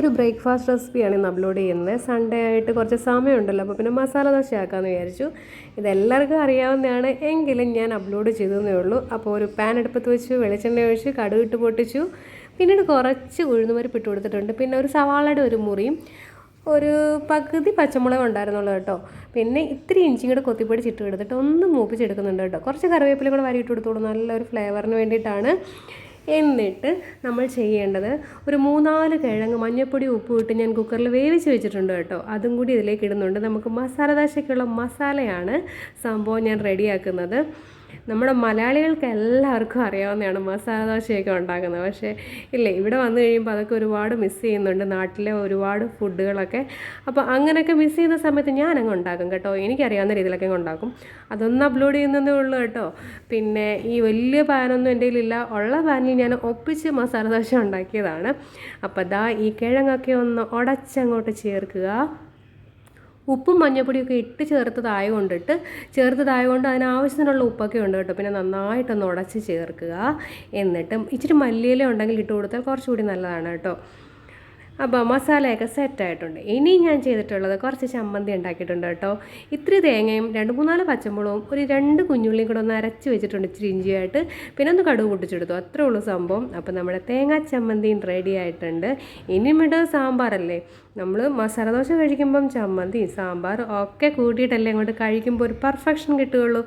ഒരു ബ്രേക്ക്ഫാസ്റ്റ് റെസിപ്പിയാണ് ഇന്ന് അപ്ലോഡ് ചെയ്യുന്നത്. സൺഡേ ആയിട്ട് കുറച്ച് സമയമുണ്ടല്ലോ അപ്പോൾ പിന്നെ മസാല ദോശ ആക്കാമെന്ന് വിചാരിച്ചു. ഇതെല്ലാവർക്കും അറിയാവുന്നതാണ് എങ്കിലും ഞാൻ അപ്ലോഡ് ചെയ്തതേ ഉള്ളൂ. അപ്പോൾ ഒരു പാൻ അടുപ്പത്ത് വെച്ച് വെളിച്ചെണ്ണ ഒഴിച്ച് കടുക് ഇട്ട് പൊട്ടിച്ചു. പിന്നീട് കുറച്ച് ഉഴുന്നുപരിപ്പ് ഇട്ട് കൊടുത്തിട്ടുണ്ട്. പിന്നെ ഒരു സവാളയുടെ ഒരു മുറിയും ഒരു പകുതി പച്ചമുളക് ഉണ്ടായിരുന്നുള്ളൂ കേട്ടോ. പിന്നെ ഇത്തിരി ഇഞ്ചിയും കൂടെ കൊത്തിപ്പൊടി ചിട്ട് എടുത്തിട്ട് ഒന്ന് മൂപ്പിച്ചെടുക്കുന്നുണ്ട് കേട്ടോ. കുറച്ച് കറിവേപ്പില കൂടെ വരിയിട്ട് കൊടുത്തോളൂ. നല്ലൊരു ഫ്ലേവറിന് വേണ്ടിയിട്ടാണ്. എന്നിട്ട് നമ്മൾ ചെയ്യേണ്ടത് ഒരു മൂന്നാൽ കിഴങ്ങ് മഞ്ഞൾപ്പൊടി ഉപ്പ് ഇട്ട് ഞാൻ കുക്കറിൽ വേവിച്ച് വെച്ചിട്ടുണ്ട് കേട്ടോ. അതും കൂടി ഇതിലേക്ക് ഇടുന്നുണ്ട്. നമുക്ക് മസാല ദാശയ്ക്കുള്ള മസാലയാണ് സംഭവം ഞാൻ റെഡിയാക്കുന്നത് നമ്മുടെ മലയാളികൾക്ക് എല്ലാവർക്കും അറിയാവുന്നതാണ് മസാല ദോശയൊക്കെ ഉണ്ടാക്കുന്നത്. പക്ഷേ ഇല്ലേ ഇവിടെ വന്നു കഴിയുമ്പോൾ അതൊക്കെ ഒരുപാട് മിസ് ചെയ്യുന്നുണ്ട്. നാട്ടിലെ ഒരുപാട് ഫുഡുകളൊക്കെ അപ്പോൾ അങ്ങനെയൊക്കെ മിസ് ചെയ്യുന്ന സമയത്ത് ഞാൻ അങ്ങ് ഉണ്ടാക്കും കേട്ടോ. എനിക്കറിയാവുന്ന രീതിയിലൊക്കെ ഉണ്ടാക്കും. അതൊന്ന് അപ്ലോഡ് ചെയ്യുന്നതേ ഉള്ളൂ കേട്ടോ. പിന്നെ ഈ വലിയ പാനൊന്നും എന്റെ കയ്യിലില്ല. ഉള്ള പാനിൽ ഞാൻ ഒപ്പിച്ച് മസാല ദോശ ഉണ്ടാക്കിയതാണ്. അപ്പോൾ ദാ ഈ കിഴങ്ങൊക്കെ ഒന്ന് ഉടച്ചങ്ങോട്ട് ചേർക്കുക. ഉപ്പും മഞ്ഞപ്പൊടിയൊക്കെ ഇട്ട് ചേർത്തതായ കൊണ്ടിട്ട് ചേർത്തതായ കൊണ്ട് അതിനാവശ്യത്തിനുള്ള ഉപ്പൊക്കെ ഉണ്ട് കേട്ടോ. പിന്നെ നന്നായിട്ടൊന്ന് ഉടച്ച് ചേർക്കുക. എന്നിട്ട് ഇച്ചിരി മല്ലിയില ഉണ്ടെങ്കിൽ ഇട്ട് കൊടുത്താൽ കുറച്ചുകൂടി നല്ലതാണ് കേട്ടോ. അപ്പോൾ മസാലയൊക്കെ സെറ്റായിട്ടുണ്ട് ഇനി ഞാൻ ചെയ്തിട്ടുള്ളത് കുറച്ച് ചമ്മന്തി ഉണ്ടാക്കിയിട്ടുണ്ട് കേട്ടോ. ഇത്തിരി തേങ്ങയും രണ്ട് മൂന്നാൽ പച്ചമുളകും ഒരു രണ്ട് കുഞ്ഞുള്ളിയും കൂടെ ഒന്ന് അരച്ച് വെച്ചിട്ടുണ്ട് ഇച്ചിരി ഇഞ്ചിയായിട്ട്. പിന്നെ ഒന്ന് കടുക് പൊട്ടിച്ചെടുത്തു. അത്രേ ഉള്ളൂ സംഭവം. അപ്പോൾ നമ്മുടെ തേങ്ങാ ചമ്മന്തിയും റെഡി ആയിട്ടുണ്ട്. ഇനി വിട സാമ്പാറല്ലേ? നമ്മൾ മസാല ദോശ കഴിക്കുമ്പം ചമ്മന്തി സാമ്പാർ ഒക്കെ കൂട്ടിയിട്ടല്ലേ അങ്ങോട്ട് കഴിക്കുമ്പോൾ ഒരു പെർഫെക്ഷൻ കിട്ടുകയുള്ളൂ.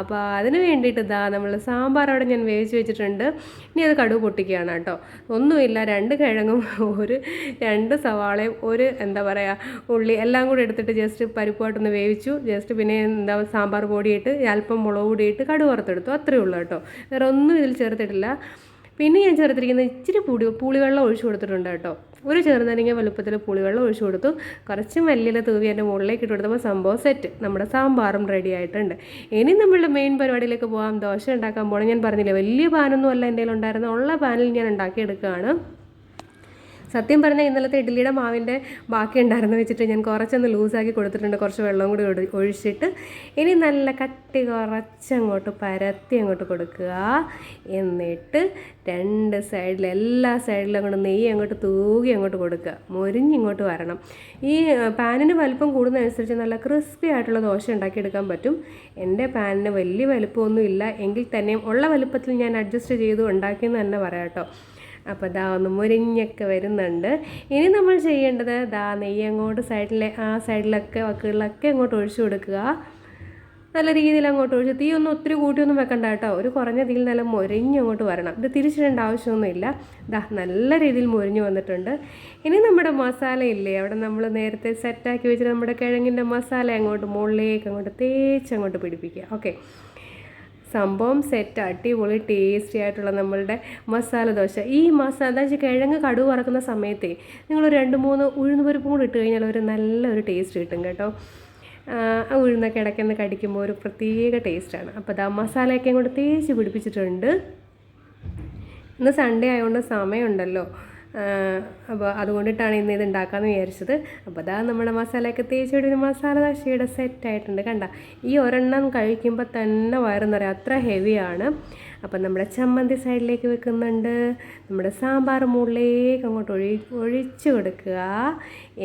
അപ്പോൾ അതിന് വേണ്ടിയിട്ട് ഇതാ നമ്മൾ സാമ്പാർ അവിടെ ഞാൻ വേവിച്ച് വെച്ചിട്ടുണ്ട്. ഇനി അത് കടുവ് പൊട്ടിക്കുകയാണ് കേട്ടോ. ഒന്നുമില്ല രണ്ട് കിഴങ്ങും ഒരു രണ്ട് സവാളയും ഒരു എന്താ പറയുക ഉള്ളി എല്ലാം കൂടി എടുത്തിട്ട് ജസ്റ്റ് പരിപ്പായിട്ടൊന്ന് വേവിച്ചു. ജസ്റ്റ് പിന്നെ എന്താ സാമ്പാർ പൊടിയിട്ട് അല്പം മുളക് പൊടിയിട്ട് കടുവ് വറുത്തെടുത്തു. അത്രയേ ഉള്ളൂ കേട്ടോ. വേറെ ഒന്നും ഇതിൽ ചേർത്തിട്ടില്ല. പിന്നെ ഞാൻ ചേർത്തിരിക്കുന്നത് ഇച്ചിരി പുളി പുളിവെള്ളം ഒഴിച്ചു കൊടുത്തിട്ടുണ്ട് കേട്ടോ. ഒരു ചെറുനാരങ്ങ വലുപ്പത്തിൽ പുളിവെള്ളം ഒഴിച്ചു കൊടുത്തു. കുറച്ച് മല്ലിയില തൂവി എന്റെ മുകളിലേക്ക് ഇട്ട് കൊടുത്തപ്പോൾ സംഭവം സെറ്റ് നമ്മുടെ സാമ്പാറും റെഡി ആയിട്ടുണ്ട്. ഇനി നമ്മളുടെ മെയിൻ പരിപാടിയിലേക്ക് പോകാം ദോശ ഉണ്ടാക്കാൻ പോകണം ഞാൻ പറഞ്ഞില്ലേ വലിയ പാനൊന്നും അല്ല എന്റെ ഉണ്ടായിരുന്ന ഉള്ള പാനിൽ ഞാൻ ഉണ്ടാക്കിയെടുക്കുകയാണ്. സത്യം പറഞ്ഞാൽ ഇന്നലത്തെ ഇഡ്ഡലിയുടെ മാവിന്റെ ബാക്കി ഉണ്ടായിരുന്നു വെച്ചിട്ട് ഞാൻ കുറച്ചൊന്ന് ലൂസാക്കി കൊടുത്തിട്ടുണ്ട്. കുറച്ച് വെള്ളം കൂടി ഒഴിച്ചിട്ട് ഇനി നല്ല കട്ടി കുറച്ചങ്ങോട്ട് പരത്തി അങ്ങോട്ട് കൊടുക്കുക. എന്നിട്ട് രണ്ട് സൈഡിൽ എല്ലാ സൈഡിലും അങ്ങോട്ട് നെയ്യ് അങ്ങോട്ട് തൂകി അങ്ങോട്ട് കൊടുക്കുക. മുരിഞ്ഞിങ്ങോട്ട് വരണം. ഈ പാനിന് വലിപ്പം കൂടുന്നതനുസരിച്ച് നല്ല ക്രിസ്പി ആയിട്ടുള്ള ദോശ ഉണ്ടാക്കിയെടുക്കാൻ പറ്റും. എന്റെ പാനിന് വലിയ വലിപ്പമൊന്നും ഇല്ല എങ്കിൽ തന്നെയും ഉള്ള വലിപ്പത്തിൽ ഞാൻ അഡ്ജസ്റ്റ് ചെയ്ത് ഉണ്ടാക്കിയെന്ന് തന്നെ പറയാം കേട്ടോ. അപ്പോൾ ദാ ഒന്ന് മുരിഞ്ഞൊക്കെ വരുന്നുണ്ട്. ഇനി നമ്മൾ ചെയ്യേണ്ടത് ദാ നെയ്യ് അങ്ങോട്ട് സൈഡിലെ ആ സൈഡിലൊക്കെ വക്കുകളിലൊക്കെ അങ്ങോട്ട് ഒഴിച്ചു കൊടുക്കുക. നല്ല രീതിയിൽ അങ്ങോട്ട് ഒഴിച്ച് തീ ഒന്നും ഒത്തിരി കൂട്ടിയൊന്നും വെക്കണ്ട കേട്ടോ. ഒരു കുറഞ്ഞ തീയിൽ നല്ല മൊരിഞ്ഞ് അങ്ങോട്ട് വരണം. ഇത് തിരിച്ചിടേണ്ട ആവശ്യമൊന്നുമില്ല. ദാ നല്ല രീതിയിൽ മൊരിഞ്ഞ് വന്നിട്ടുണ്ട്. ഇനി നമ്മുടെ മസാല ഇല്ലേ? അവിടെ നമ്മൾ നേരത്തെ സെറ്റാക്കി വെച്ചിട്ട് നമ്മുടെ കിഴങ്ങിന്റെ മസാല അങ്ങോട്ട് മുകളിലേക്ക് അങ്ങോട്ട് തേച്ച് അങ്ങോട്ട് പിടിപ്പിക്കുക. ഓക്കെ സംഭവം സെറ്റ് അടിപൊളി ടേസ്റ്റി ആയിട്ടുള്ള നമ്മളുടെ മസാല ദോശ. ഈ മസാല ദോശ കിഴങ്ങ് കടുവ് വറക്കുന്ന സമയത്തേ നിങ്ങൾ രണ്ട് മൂന്ന് ഉഴുന്ന് പരിപ്പ് കൂടി ഇട്ട് കഴിഞ്ഞാൽ ഒരു നല്ലൊരു ടേസ്റ്റ് കിട്ടും കേട്ടോ. ആ ആ ഉഴുന്നൊക്കെ ഇടയ്ക്കൊന്ന് കടിക്കുമ്പോൾ ഒരു പ്രത്യേക ടേസ്റ്റാണ് അപ്പോൾ ദാ മസാലയൊക്കെ കൊണ്ട് തേച്ച് പിടിപ്പിച്ചിട്ടുണ്ട്. ഇന്ന് സൺഡേ ആയതുകൊണ്ട് സമയമുണ്ടല്ലോ. അപ്പോൾ അതുകൊണ്ടിട്ടാണ് ഇന്ന് ഇത് ഉണ്ടാക്കാമെന്ന് വിചാരിച്ചത്. അപ്പോൾ അതാ നമ്മുടെ മസാലയൊക്കെ തേച്ച് വിടുന്ന മസാല ദശയുടെ സെറ്റ് ആയിട്ടുണ്ട് കണ്ട. ഈ ഒരെണ്ണം കഴിക്കുമ്പോൾ തന്നെ വയറെന്ന് പറയാം അത്ര ഹെവിയാണ് അപ്പം നമ്മുടെ ചമ്മന്തി സൈഡിലേക്ക് വെക്കുന്നുണ്ട്. നമ്മുടെ സാമ്പാർ മുകളിലേക്ക് അങ്ങോട്ട് ഒഴി ഒഴിച്ച് കൊടുക്കുക.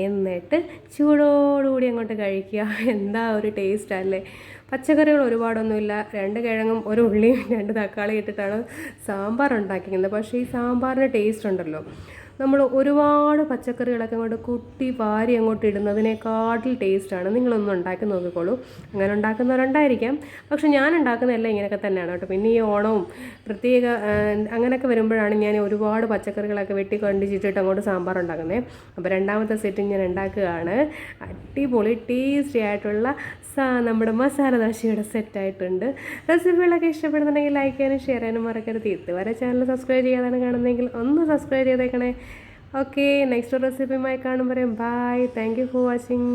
എന്നിട്ട് ചൂടോടുകൂടി അങ്ങോട്ട് കഴിക്കുക. എന്താ ഒരു ടേസ്റ്റ് അല്ലേ? പച്ചക്കറികൾ ഒരുപാടൊന്നുമില്ല. രണ്ട് കിഴങ്ങും ഒരു ഉള്ളിയും രണ്ട് തക്കാളി ഇട്ടിട്ടാണ് സാമ്പാർ ഉണ്ടാക്കിക്കുന്നത് പക്ഷേ ഈ സാമ്പാറിന്റെ ടേസ്റ്റ് ഉണ്ടല്ലോ. നമ്മൾ ഒരുപാട് പച്ചക്കറികളൊക്കെ അങ്ങോട്ട് കുട്ടി വാരി അങ്ങോട്ട് ഇടുന്നതിനേക്കാട്ടിൽ ടേസ്റ്റാണ് നിങ്ങളൊന്നും ഉണ്ടാക്കി നോക്കിക്കോളൂ. അങ്ങനെ ഉണ്ടാക്കുന്നവരുണ്ടായിരിക്കാം. പക്ഷെ ഞാൻ ഉണ്ടാക്കുന്നതെല്ലാം ഇങ്ങനെയൊക്കെ തന്നെയാണ് കേട്ടോ. പിന്നെ ഈ ഓണവും പ്രത്യേക അങ്ങനെയൊക്കെ വരുമ്പോഴാണ് ഞാൻ ഒരുപാട് പച്ചക്കറികളൊക്കെ വെട്ടി കണ്ടിച്ചിട്ടിട്ട് അങ്ങോട്ട് സാമ്പാർ ഉണ്ടാക്കുന്നത് അപ്പോൾ രണ്ടാമത്തെ സെറ്റ് ഞാൻ ഉണ്ടാക്കുകയാണ്. അടിപൊളി ടേസ്റ്റി ആയിട്ടുള്ള നമ്മുടെ മസാല ദോശയുടെ സെറ്റായിട്ടുണ്ട് റെസിപ്പികളൊക്കെ ഇഷ്ടപ്പെടുന്നുണ്ടെങ്കിൽ ലൈക്ക് ചെയ്യാനും ഷെയർ ചെയ്യാനും മറക്കരുത്. ഇതുവരെ ചാനൽ സബ്സ്ക്രൈബ് ചെയ്യാതാണ് കാണുന്നതെങ്കിൽ ഒന്ന് സബ്സ്ക്രൈബ് ചെയ്തേക്കണേ. ഓക്കെ നെക്സ്റ്റ് റെസിപ്പിയുമായി കാണുമ്പോൾ bye thank you for watching